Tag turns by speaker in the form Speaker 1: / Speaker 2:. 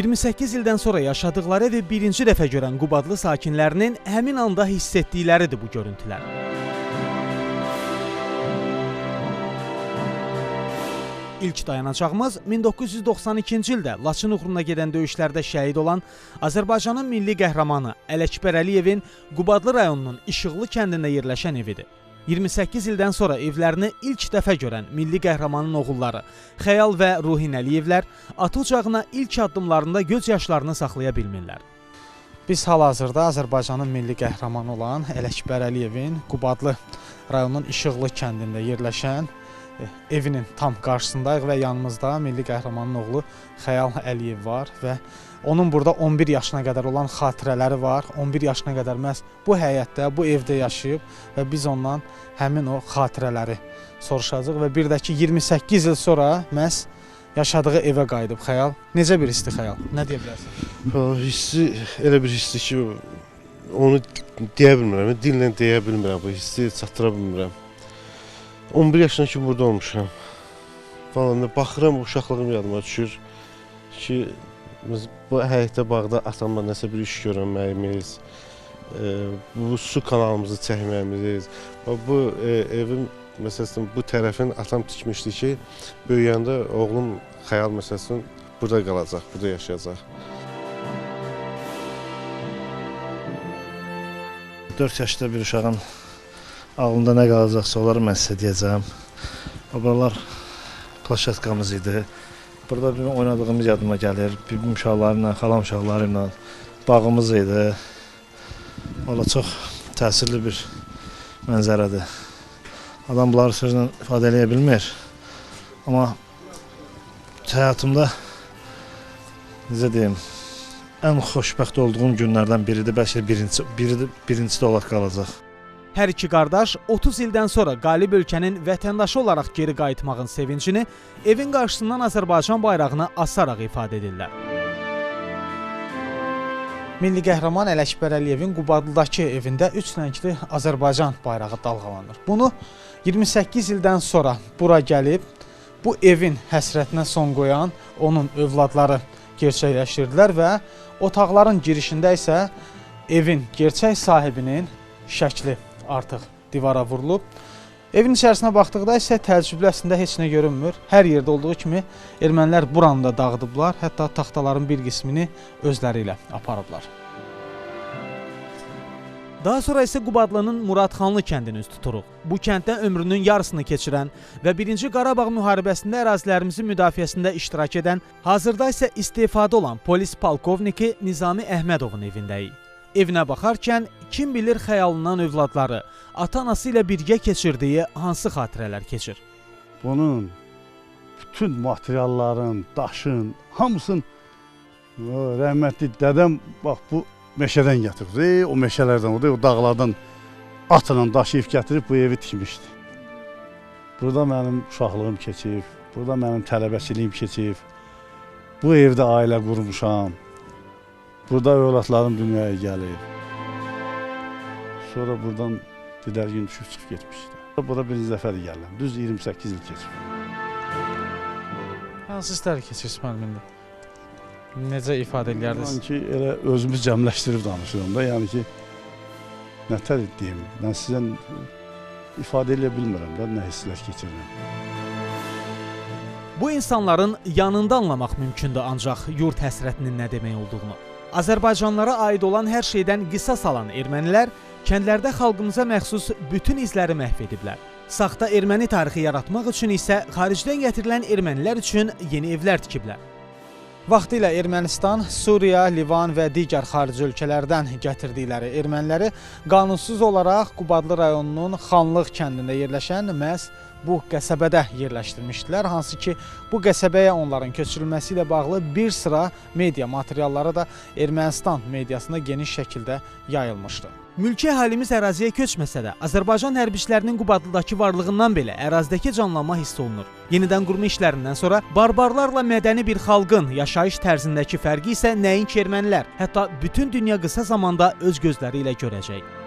Speaker 1: 28 ildən sonra yaşadıkları evi birinci dəfə görən Qubadlı sakinlərinin həmin anda hiss etdikləridir bu görüntülər. İlk dayanacağımız 1992-ci ildə Laçın uğruna gedən döyüşlərdə şəhid olan Azərbaycanın milli qəhrəmanı Ələkbər Əliyevin Qubadlı rayonunun İşıqlı kəndində yerləşən evidir. 28 ildən sonra evlərini ilk dəfə görən milli qəhrəmanın oğulları Xəyal və Ruhin Əliyevlər ata ocağına ilk addımlarında göz yaşlarını saxlaya bilmirlər. Biz hal-hazırda Azərbaycanın milli qəhrəmanı olan Ələkbər Əliyevin Qubadlı rayonunun İşıqlı kəndində yerləşən evinin tam qarşısındayıq və yanımızda milli qəhrəmanın oğlu Xəyal Əliyev var və onun burada 11 yaşına qədər olan xatirələri var. 11 yaşına qədər məhz bu həyətdə, bu evdə yaşayıb və biz ondan həmin o xatirələri soruşacağıq və bir də ki 28 il sonra məhz yaşadığı evə qayıdıb Xəyal. Necə bir hissdir Xəyal? Nə deyə bilərsən?
Speaker 2: Hissi elə bir hissdir ki, onu deyə bilmirəm, dillə deyə bilmirəm, bu hissi çatdıra bilmirəm. 11 yaşına ki burada olmuşam. Falan baxıram uşaqlığım yadıma düşür ki biz bu həyətdə bağda atamla nəsə bir iş görməyimiz, e, bu su kanalımızı çəkməyimiz, bu e, evin məsələn bu tərəfin atam tikmişdi ki, böyüyəndə oğlum xəyal məsələn burada qalacaq, burada yaşayacaq.
Speaker 3: 4 yaşda bir uşağın ağlında nə qalacaqsa onları mən sizə deyəcəm. Buralar plaşatkamız idi. Burada bir oynadığımız yadıma gəlir. Bibim uşaqlarıyla, xalam uşaqlarıyla bağımız idi. Valla çox təsirli bir mənzərədir. Adam bunları sözlə ifadə eləyə bilmir. Amma həyatımda necə deyim, ən xoşbəxt olduğum günlərdən biridir. Bəlkə birinci, biri birincisi də olaraq qalacaq.
Speaker 1: Hər iki qardaş 30 ildən sonra qalib ölkənin vətəndaşı olaraq geri qayıtmağın sevincini evin qarşısından Azərbaycan bayrağını asaraq ifadə edirlər. Milli qəhrəman Ələkbər Əliyevin Qubadlıdakı evində 3 rəngli Azərbaycan bayrağı dalğalanır. Bunu 28 ildən sonra bura gəlib bu evin həsrətinə son qoyan onun övladları gerçəkləşdirdilər və otaqların girişində isə evin gerçək sahibinin şəkli artıq divara vurulub. Evin içərisinə baxdıqda isə təəccüblü əslində heç nə görünmür. Hər yerdə olduğu kimi ermənilər buranı da dağıdıblar, hətta taxtaların bir qismini özləri ilə aparıblar. Daha sonra isə Qubadlının Muradxanlı kəndini üz tuturuq. Bu kənddə ömrünün yarısını keçirən və 1-ci Qarabağ müharibəsində ərazilərimizin müdafiəsində iştirak edən, hazırda isə istefada olan polis polkovniki Nizami Əhmədovun evindəyik. Evinə baxarkən kim bilir xəyalından övladları, ata-anası ilə birgə keçirdiyi hansı xatirələr keçir.
Speaker 4: Bunun bütün materialların, daşın, hamısını o, rəhmətli dədəm bax bu meşədən gətirdi. O meşələrdən, o, da, o dağlardan atla daşıyıb gətirib bu evi tikmişdi. Burada mənim uşaqlığım keçib, burada mənim tələbəçiliyim keçib. Bu evdə ailə qurmuşam. Burada övladlarım dünyaya gəlib. Sonra buradan didərgin düşüb çıxıb getmişdi. Bura birinci dəfədir gəlirəm. Düz 28 il keçib.
Speaker 1: Hansı hissləri keçirsiniz müəllim indi? Necə ifadə edərdiniz?
Speaker 4: Yəni ki, elə özümüz cəmləşdirib danışıram da. Yəni ki, nətər deyim, mən sizə ifadə edə bilmirəm də nə hisslər keçirirəm.
Speaker 1: Bu insanların yanında anlamaq mümkündür ancaq yurt həsrətinin nə demək olduğunu. Azərbaycanlılara aid olan hər şeydən qisas alan ermənilər kəndlərdə xalqımıza məxsus bütün izləri məhv ediblər. Saxta erməni tarixi yaratmaq üçün isə xaricdən gətirilən ermənilər üçün yeni evlər tikiblər. Vaxtilə Ermənistan, Suriya, Livan və digər xarici ölkələrdən gətirdikləri erməniləri qanunsuz olaraq Qubadlı rayonunun Xanlıq kəndində yerləşən məhz bu qəsəbədə yerləşdirmişdilər. Hansı ki, bu qəsəbəyə onların köçürülməsi ilə bağlı bir sıra media materialları da Ermənistan mediasında geniş şəkildə yayılmışdı. Mülki əhalimiz əraziyə köçməsə də, Azərbaycan hərbiçilərinin Qubadlıdakı varlığından belə ərazidəki canlanma hiss olunur. Yenidən qurma işlərindən sonra barbarlarla mədəni bir xalqın yaşayış tərzindəki fərqi isə nəinki ermənilər, hətta bütün dünya qısa zamanda öz gözləri ilə görəcək.